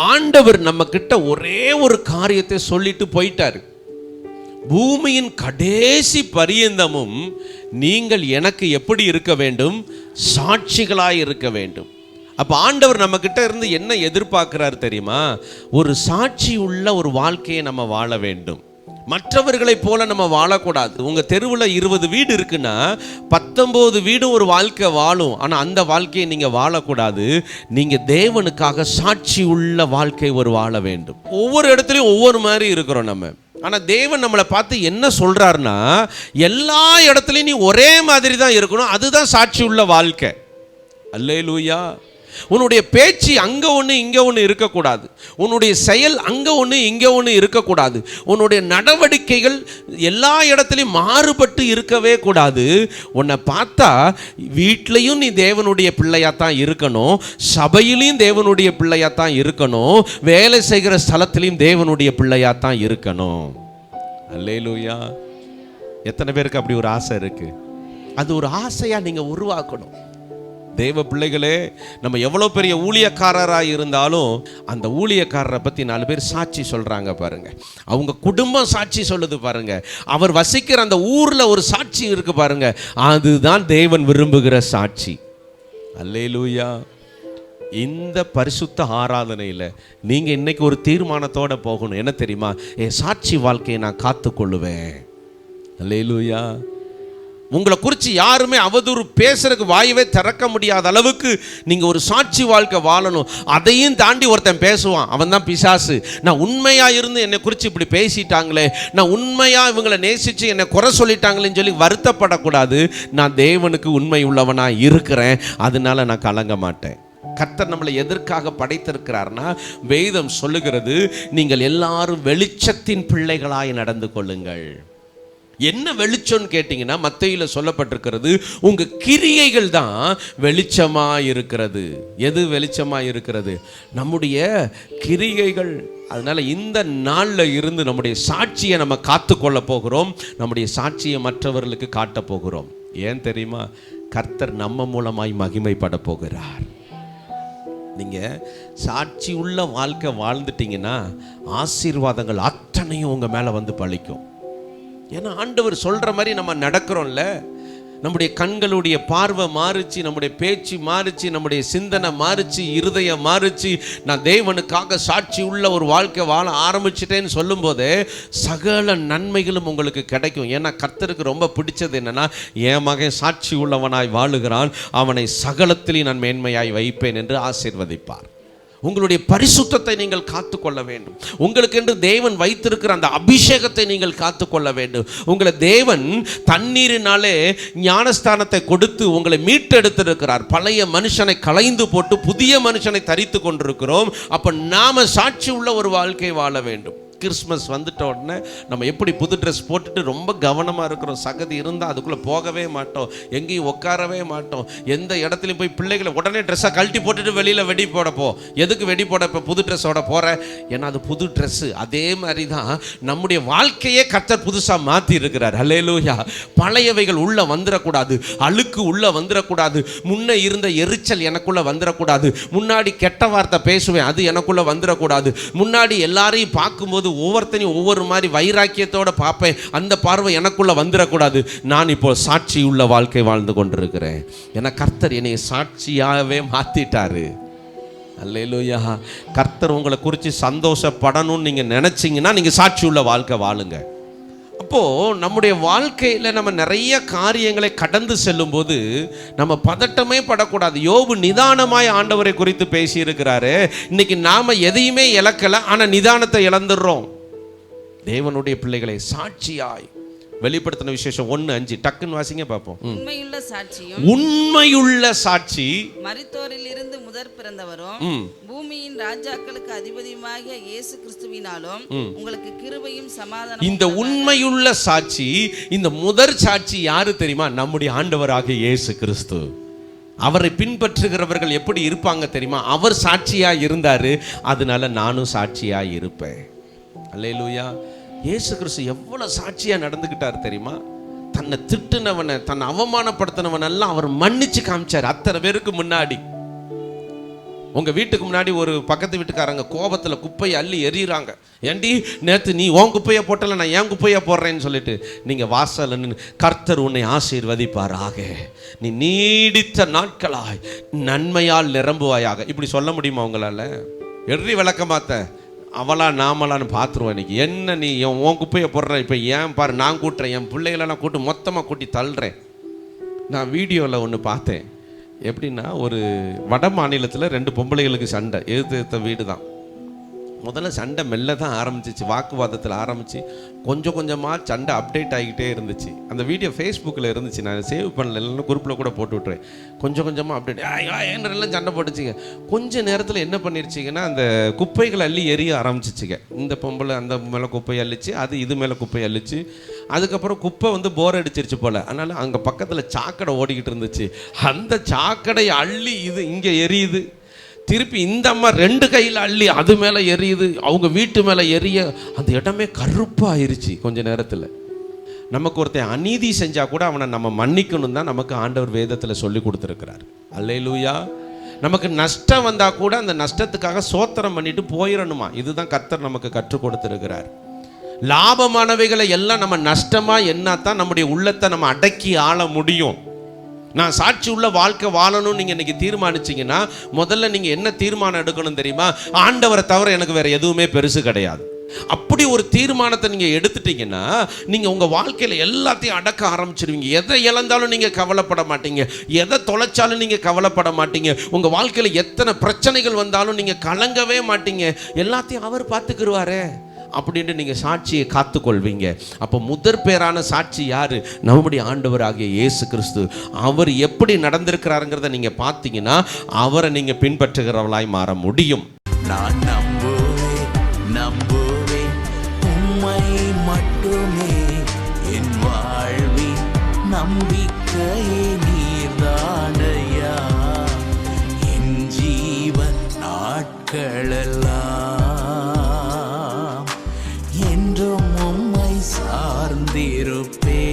ஆண்டவர் நம்ம கிட்ட ஒரே ஒரு காரியத்தை சொல்லிட்டு போயிட்டார். பூமியின் கடைசி பரியந்தமும் நீங்கள் எனக்கு எப்படி இருக்க வேண்டும்? சாட்சிகளாய் இருக்க வேண்டும். அப்போ ஆண்டவர் நம்ம கிட்ட இருந்து என்ன எதிர்பார்க்கிறார் தெரியுமா? ஒரு சாட்சி உள்ள ஒரு வாழ்க்கையை நம்ம வாழ வேண்டும். மற்றவர்களைப் போல நம்ம வாழக்கூடாது. உங்க தெருவில் இருபது வீடு இருக்குன்னா பத்தொன்பது வீடும் ஒரு வாழ்க்கை வாழும். ஆனால் அந்த வாழ்க்கையை நீங்க வாழக்கூடாது. நீங்க தேவனுக்காக சாட்சி உள்ள வாழ்க்கை ஒரு வாழ வேண்டும். ஒவ்வொரு இடத்துலையும் ஒவ்வொரு மாதிரி இருக்கிறோம் நம்ம. ஆனால் தேவன் நம்மளை பார்த்து என்ன சொல்கிறாருன்னா எல்லா இடத்துலையும் நீ ஒரே மாதிரி தான் இருக்கணும். அதுதான் சாட்சி உள்ள வாழ்க்கை. அல்லேலூயா. உன்னுடைய பேச்சு அங்கே ஒன்று இங்கே ஒன்று இருக்கக்கூடாது. உன்னுடைய செயல் அங்கே ஒன்று இங்கே ஒன்று இருக்கக்கூடாது. உன்னுடைய நடவடிக்கைகள் எல்லா இடத்துலையும் மாறுபட்டு இருக்கவே கூடாது. உன்னை பார்த்தா வீட்லேயும் நீ தேவனுடைய பிள்ளையாக தான் இருக்கணும். சபையிலையும் தேவனுடைய பிள்ளையாக தான் இருக்கணும். வேலை செய்கிற ஸ்தலத்திலையும் தேவனுடைய பிள்ளையாக தான் இருக்கணும். அல்லேலூயா. எத்தனை பேருக்கு அப்படி ஒரு ஆசை இருக்குது அது ஒரு ஆசையாக நீங்கள் உருவாக்கணும். தேவ பிள்ளைகளே நம்ம எவ்வளோ பெரிய ஊழியக்காரராக இருந்தாலும் அந்த ஊழியக்காரரை பற்றி நாலு பேர் சாட்சி சொல்கிறாங்க பாருங்கள் அவங்க குடும்பம் சாட்சி சொல்லுது பாருங்கள் அவர் வசிக்கிற அந்த ஊரில் ஒரு சாட்சி இருக்கு பாருங்கள் அதுதான் தேவன் விரும்புகிற சாட்சி. அல்லேலூயா. இந்த பரிசுத்த ஆராதனையில் நீங்கள் இன்றைக்கி ஒரு தீர்மானத்தோடு போகணும். என்ன தெரியுமா? என் சாட்சி வாழ்க்கையை நான் காத்துக்கொள்ளுவேன். அல்லேலூயா. உங்களை குறித்து யாருமே அவதூறு பேசுறதுக்கு வாயவே திறக்க முடியாத அளவுக்கு நீங்கள் ஒரு சாட்சி வாழ்க்கை வாழணும். அதையும் தாண்டி ஒருத்தன் பேசுவான். அவன் தான் பிசாசு. நான் உண்மையாக இருந்து என்னை குறித்து இப்படி பேசிட்டாங்களே. நான் உண்மையாக இவங்களை நேசித்து என்னை குறை சொல்லிட்டாங்களேன்னு சொல்லி வருத்தப்படக்கூடாது. நான் தேவனுக்கு உண்மை உள்ளவனாக இருக்கிறேன். அதனால நான் கலங்க மாட்டேன். கர்த்தர் நம்மளை எதற்காக படைத்திருக்கிறார்னா வேதம் சொல்லுகிறது நீங்கள் எல்லாரும் வெளிச்சத்தின் பிள்ளைகளாய் நடந்து கொள்ளுங்கள். என்ன வெளிச்சம்னு கேட்டிங்கன்னா மத்தையில் சொல்லப்பட்டிருக்கிறது உங்கள் கிரியைகள் தான் வெளிச்சமாக இருக்கிறது. எது வெளிச்சமாக இருக்கிறது? நம்முடைய கிரியைகள். அதனால் இந்த நாளில் இருந்து நம்முடைய சாட்சியை நம்ம காத்துக்கொள்ள போகிறோம் நம்முடைய சாட்சியை மற்றவர்களுக்கு காட்ட போகிறோம். ஏன் தெரியுமா? கர்த்தர் நம்ம மூலமாய் மகிமைப்பட போகிறார். நீங்கள் சாட்சி உள்ள வாழ்க்கை வாழ்ந்துட்டீங்கன்னா ஆசீர்வாதங்கள் அத்தனையும் உங்கள் மேலே வந்து பழிக்கும். ஏன்னா ஆண்டவர் சொல்கிற மாதிரி நம்ம நடக்கிறோம்ல. நம்முடைய கண்களுடைய பார்வை மாறுச்சு நம்முடைய பேச்சு மாறுச்சு நம்முடைய சிந்தனை மாறுச்சு இருதயம் மாறுச்சு. நான் தேவனுக்காக சாட்சி உள்ள ஒரு வாழ்க்கை வாழ ஆரம்பிச்சிட்டேன்னு சொல்லும்போது சகல நன்மைகளும் உங்களுக்கு கிடைக்கும். ஏன்னா கர்த்தருக்கு ரொம்ப பிடிச்சது என்னென்னா என் மகன் சாட்சி உள்ளவனாய் வாழுகிறான். அவனை சகலத்திலையும் நான் மேன்மையாய் வைப்பேன் என்று ஆசீர்வதிப்பார். உங்களுடைய பரிசுத்தத்தை நீங்கள் காத்துக்கொள்ள வேண்டும். உங்களுக்கென்று தேவன் வைத்திருக்கிற அந்த அபிஷேகத்தை நீங்கள் காத்துக்கொள்ள வேண்டும். உங்களை தேவன் தண்ணீரினாலே ஞானஸ்தானத்தை கொடுத்து உங்களை மீட்டெடுத்திருக்கிறார். பழைய மனுஷனை கலைந்து போட்டு புதிய மனுஷனை தரித்து கொண்டிருக்கிறோம். அப்போ நாம சாட்சி உள்ள ஒரு வாழ்க்கை வாழ வேண்டும். கிறிஸ்மஸ் வந்துட்ட உடனே நம்ம எப்படி புது ட்ரெஸ் போட்டுட்டு ரொம்ப கவனமாக இருக்கிறோம். சகதி இருந்தால் அதுக்குள்ளே போகவே மாட்டோம். எங்கேயும் உட்காரவே மாட்டோம். எந்த இடத்துலையும் போய் பிள்ளைகளை உடனே ட்ரெஸ்ஸை கழட்டி போட்டுட்டு வெளியில் வெடி போடப்போ எதுக்கு வெடி போட இப்போ புது ட்ரெஸ்ஸோட போகிற ஏன்னா அது புது ட்ரெஸ்ஸு அதே மாதிரி தான் நம்முடைய வாழ்க்கையே கர்த்தர் புதுசாக மாற்றி இருக்கிறார். ஹலேலூயா பழையவைகள் உள்ளே வந்துடக்கூடாது அழுக்கு உள்ளே வந்துடக்கூடாது முன்னே இருந்த எரிச்சல் எனக்குள்ளே வந்துடக்கூடாது முன்னாடி கெட்ட வார்த்தை பேசுவேன் அது எனக்குள்ளே வந்துடக்கூடாது முன்னாடி எல்லாரையும் பார்க்கும்போது ஒவ்வொருத்தனையும் ஒவ்வொரு மாதிரி வைராக்கியத்தோட பார்ப்பேன். அந்த பார்வை எனக்குள்ளே வந்துடக்கூடாது நான் இப்போ சாட்சி உள்ள வாழ்க்கை வாழ்ந்து கொண்டிருக்கிறேன். ஏன்னா கர்த்தர் என்னை சாட்சியாகவே மாற்றிட்டாரு அல்லேலூயா. கர்த்தர் உங்களை குறித்து சந்தோஷப்படணும்னு நீங்கள் நினச்சிங்கன்னா நீங்கள் சாட்சி உள்ள வாழ்க்கை வாழுங்க. அப்போது நம்முடைய வாழ்க்கையில் நம்ம நிறைய காரியங்களை கடந்து செல்லும்போது நம்ம பதட்டமே படக்கூடாது. யோபு நிதானமாய் ஆண்டவரை குறித்து பேசியிருக்கிறாரு. இன்னைக்கு நாம் எதையுமே இழக்கலை ஆனால் நிதானத்தை இழந்துடுறோம். தேவனுடைய பிள்ளைகளை சாட்சியாய் வெளிப்படுத்தின விசேஷம் ஒன்று அஞ்சு. டக்குன்னு வாசிங்க பார்ப்போம். உண்மையுள்ள சாட்சியும் உண்மையுள்ள சாட்சி. மரித்தோரில் இருந்து முதற் பிறந்தவரும். பூமியின் ராஜாக்களுக்கு அதிபதியுமாகிய இயேசு கிறிஸ்துவினாலும் உங்களுக்கு கிருபையும் சமாதானம் இந்த உண்மையுள்ள சாட்சி இந்த முதற் சாட்சி யாரு தெரியுமா? நம்முடைய ஆண்டவராக இயேசு கிறிஸ்து. அவரை பின்பற்றுகிறவர்கள் எப்படி இருப்பாங்க தெரியுமா? அவர் சாட்சியா இருந்தாரு அதனால நானும் சாட்சியா இருப்பேன். அல்லேலூயா. இயேசு கிறிஸ்து எவ்வளோ சாட்சியாக நடந்துக்கிட்டார் தெரியுமா? தன்னை திட்டுனவனை தன்னை அவமானப்படுத்தினவன் எல்லாம் அவர் மன்னிச்சு காமிச்சார் அத்தனை பேருக்கு முன்னாடி. உங்கள் வீட்டுக்கு முன்னாடி ஒரு பக்கத்து வீட்டுக்காரங்க கோபத்தில் குப்பையை அள்ளி எறிகிறாங்க ஏண்டி நேற்று நீ உன் குப்பையை போட்டல நான் என் குப்பையை போடுறேன்னு சொல்லிட்டு நீங்கள் வாசல் கர்த்தர் உன்னை ஆசீர்வதிப்பாராக. நீ நீடித்த நாட்களாய் நன்மையால் நிரம்புவாயாக. இப்படி சொல்ல முடியுமா உங்களால்? எறி விளக்கமாத்த. அவளா நாமலான்னு பார்த்துருவோம் இன்னைக்கு. என்ன நீ என் உன் குப்பையை போடுற இப்போ ஏன் பாரு நான் கூட்டுறேன் என் பிள்ளைகளெல்லாம் கூட்டு மொத்தமாக கூட்டி தள்ளுறேன். நான் வீடியோவில் ஒன்று பார்த்தேன். எப்படின்னா ஒரு வட மாநிலத்தில் ரெண்டு பொம்பளைகளுக்கு சண்டை. எதிர்த்து எதிர்த்த வீடு தான் முதல்ல சண்டை மெல்ல தான் ஆரம்பிச்சிச்சு வாக்குவாதத்தில் ஆரம்பிச்சு கொஞ்சம் கொஞ்சமாக சண்டை அப்டேட் ஆகிக்கிட்டே இருந்துச்சு. அந்த வீடியோ ஃபேஸ்புக்கில் இருந்துச்சு நான் சேவ் பண்ணல இல்லைன்னா குரூப்பில் கூட போட்டு விட்றேன் கொஞ்சம் கொஞ்சமாக அப்டேட் என்னெல்லாம் சண்டை போட்டுச்சிங்க? கொஞ்சம் நேரத்தில் என்ன பண்ணிருச்சிங்கன்னா அந்த குப்பைகளை அள்ளி எரிய ஆரம்பிச்சிச்சுங்க. இந்த பொம்பளை அந்த மேலே குப்பை அள்ளிச்சு அது இது மேலே குப்பை அள்ளிச்சு. அதுக்கப்புறம் குப்பை வந்து போர் அடிச்சிருச்சு போல். அதனால் அங்கே பக்கத்தில் சாக்கடை ஓடிக்கிட்டு இருந்துச்சு. அந்த சாக்கடை அள்ளி இது இங்கே எரியுது. திருப்பி இந்த அம்மா ரெண்டு கையில் அள்ளி அது மேலே எரியுது அவங்க வீட்டு மேலே எரிய அந்த இடமே கருப்பாயிருச்சு கொஞ்ச நேரத்தில். நமக்கு ஒருத்தன் அநீதி செஞ்சால் கூட அவனை நம்ம மன்னிக்கணும் தான் நமக்கு ஆண்டவர் வேதத்தில் சொல்லி கொடுத்துருக்கிறார். அல்லையிலூயா நமக்கு நஷ்டம் வந்தால் கூட அந்த நஷ்டத்துக்காக சோத்திரம் பண்ணிட்டு போயிடணுமா இதுதான் கர்த்தர் நமக்கு கற்றுக் கொடுத்துருக்கிறார். லாபமானவைகளை எல்லாம் நம்ம நஷ்டமாக என்ன தான் நம்முடைய உள்ளத்தை நம்ம அடக்கி ஆள முடியும். நான் சாட்சி உள்ள வாழ்க்கை வாழணும்னு நீங்கள் இன்னைக்கு தீர்மானிச்சீங்கன்னா முதல்ல நீங்கள் என்ன தீர்மானம் எடுக்கணும் தெரியுமா? ஆண்டவரை தவிர எனக்கு வேற எதுவுமே பெருசு கிடையாது. அப்படி ஒரு தீர்மானத்தை நீங்கள் எடுத்துட்டீங்கன்னா நீங்கள் உங்கள் வாழ்க்கையில் எல்லாத்தையும் அடக்க ஆரம்பிச்சிருவீங்க. எதை இழந்தாலும் நீங்கள் கவலைப்பட மாட்டீங்க. எதை தொலைச்சாலும் நீங்கள் கவலைப்பட மாட்டீங்க. உங்கள் வாழ்க்கையில் எத்தனை பிரச்சனைகள் வந்தாலும் நீங்கள் கலங்கவே மாட்டீங்க. எல்லாத்தையும் அவர் பார்த்துக்கிடுவாரே அப்படின்ட்டு நீங்கள் சாட்சியை காத்துக்கொள்வீங்க. அப்போ முதற் பேரான சாட்சி யார்? நம்முடைய ஆண்டவராகிய இயேசு கிறிஸ்து. அவர் எப்படி நடந்திருக்கிறாருங்கிறத நீங்கள் பார்த்தீங்கன்னா அவரை நீங்கள் பின்பற்றுகிறவளாய் மாற முடியும். நான் நம்புவேன் நம்புவேன். உம்மை மட்டுமே என் வாழ்வின் நம்பிக்கையே நீர்தானையா? என் ஜீவன் நாட்களெல்லாம் சார்ந்திருப்பே